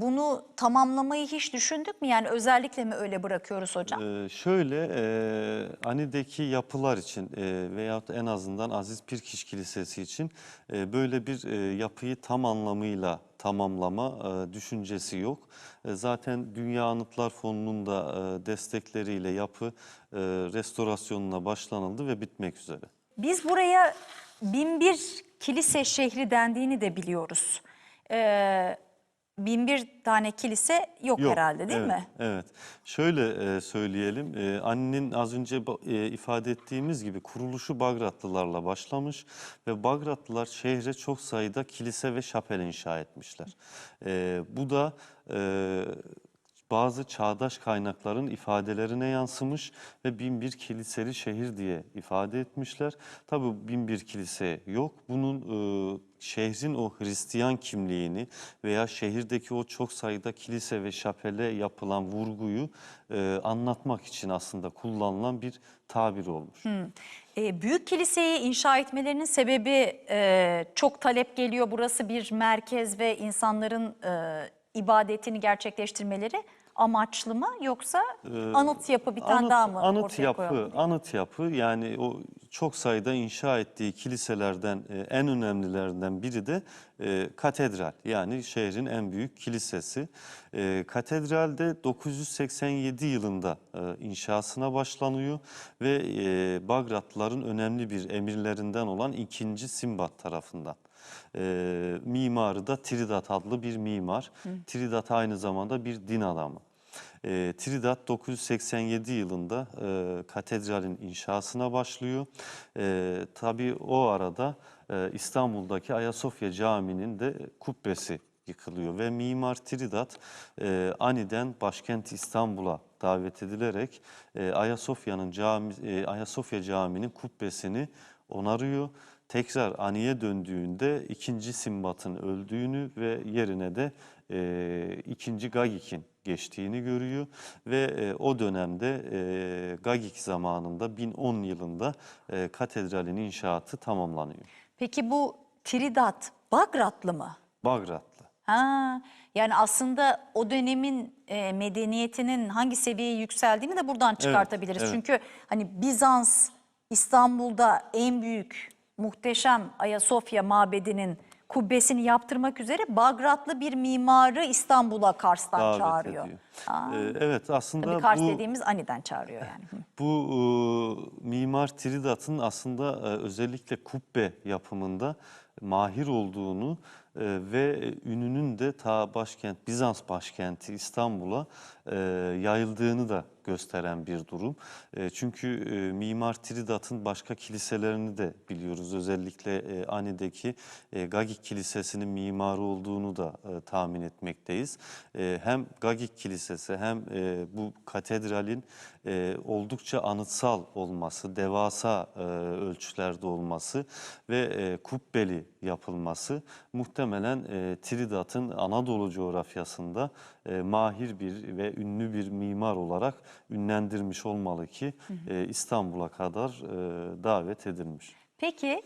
bunu tamamlamayı hiç düşündük mü? Yani özellikle mi öyle bırakıyoruz hocam? Ee, şöyle, e, Ani'deki yapılar için e, veyahut en azından Aziz Pirkiş Kilisesi için e, böyle bir e, yapıyı tam anlamıyla tamamlama e, düşüncesi yok. E, zaten Dünya Anıtlar Fonu'nun da e, destekleriyle yapı e, restorasyonuna başlanıldı ve bitmek üzere. Biz buraya binbir kilise şehri dendiğini de biliyoruz. Ee, binbir tane kilise yok, Yok, herhalde değil evet, mi? Evet. Şöyle e, söyleyelim. E, annenin az önce e, ifade ettiğimiz gibi kuruluşu Bagratlılarla başlamış ve Bagratlılar şehre çok sayıda kilise ve şapel inşa etmişler. E, bu da e, bazı çağdaş kaynakların ifadelerine yansımış ve bin bir kiliseli şehir diye ifade etmişler. Tabii bin bir kilise yok. Bunun e, şehrin o Hristiyan kimliğini veya şehirdeki o çok sayıda kilise ve şapele yapılan vurguyu e, anlatmak için aslında kullanılan bir tabir olmuş. Ee, büyük kiliseyi inşa etmelerinin sebebi e, çok talep geliyor. Burası bir merkez ve insanların e, ibadetini gerçekleştirmeleri amaçlı mı? Yoksa anıt yapı bir tane Anıt, daha mı anıt yapı, koyalım? anıt yapı yani o çok sayıda inşa ettiği kiliselerden e, en önemlilerinden biri de e, katedral. Yani şehrin en büyük kilisesi. E, katedralde 987 yılında inşasına başlanıyor ve Bagratlıların önemli bir emirlerinden olan 2. Simbat tarafından. E, mimarı da Tridat adlı bir mimar. Tridat aynı zamanda bir din adamı. E, Tridat 987 yılında e, katedralin inşasına başlıyor. E, tabii o arada e, İstanbul'daki Ayasofya Camii'nin de kubbesi yıkılıyor ve Mimar Tridat e, aniden başkent İstanbul'a davet edilerek e, Ayasofya'nın cami e, Ayasofya Camii'nin kubbesini onarıyor. Tekrar Ani'ye döndüğünde ikinci Simbat'ın öldüğünü ve yerine de e, ikinci Gagik'in geçtiğini görüyor ve e, o dönemde e, Gagik zamanında 1010 yılında e, katedralin inşaatı tamamlanıyor. Peki bu Tridat Bagratlı mı? Bagratlı. Ha, yani aslında o dönemin e, medeniyetinin hangi seviyeye yükseldiğini de buradan çıkartabiliriz. evet. Çünkü hani Bizans İstanbul'da en büyük muhteşem Ayasofya mabedinin kubbesini yaptırmak üzere Bagratlı bir mimarı İstanbul'a Kars'tan davet çağırıyor. ediyor. Ee, evet aslında Tabii Kars bu dediğimiz Ani'den çağırıyor yani. Bu e, Mimar Tridat'ın aslında e, özellikle kubbe yapımında mahir olduğunu e, ve ününün de ta başkent Bizans başkenti İstanbul'a e, yayıldığını da gösteren bir durum. E, çünkü e, Mimar Tridat'ın başka kiliselerini de biliyoruz. Özellikle e, Ani'deki e, Gagik Kilisesi'nin mimarı olduğunu da e, tahmin etmekteyiz. E, hem Gagik Kilisesi hem e, bu katedralin e, oldukça anıtsal olması, devasa e, ölçülerde olması ve e, yapılması muhtemelen e, Tridat'ın Anadolu coğrafyasında e, mahir bir ve ünlü bir mimar olarak ünlendirmiş olmalı ki e, İstanbul'a kadar e, davet edilmiş. Peki